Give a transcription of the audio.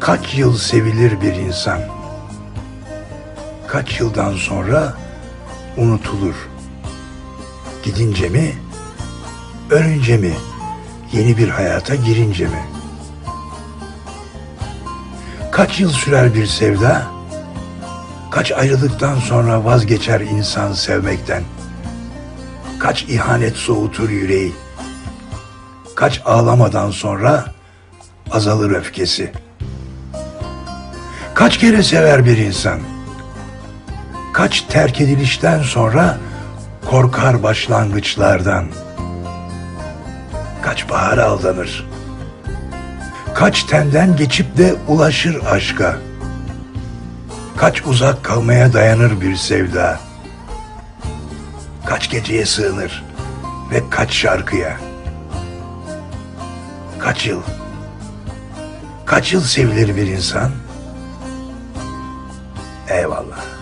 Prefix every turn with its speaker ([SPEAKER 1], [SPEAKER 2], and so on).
[SPEAKER 1] Kaç yıl sevilir bir insan? Kaç yıldan sonra unutulur? Gidince mi? Ölünce mi? Yeni bir hayata girince mi? Kaç yıl sürer bir sevda? Kaç ayrılıktan sonra vazgeçer insan sevmekten? Kaç ihanet soğutur yüreği? Kaç ağlamadan sonra azalır öfkesi? Kaç kere sever bir insan? Kaç terk edilişten sonra korkar başlangıçlardan? Kaç bahara aldanır? Kaç tenden geçip de ulaşır aşka? Kaç uzak kalmaya dayanır bir sevda? Kaç geceye sığınır ve kaç şarkıya? Kaç yıl? Kaç yıl sevilir bir insan? Eyvallah.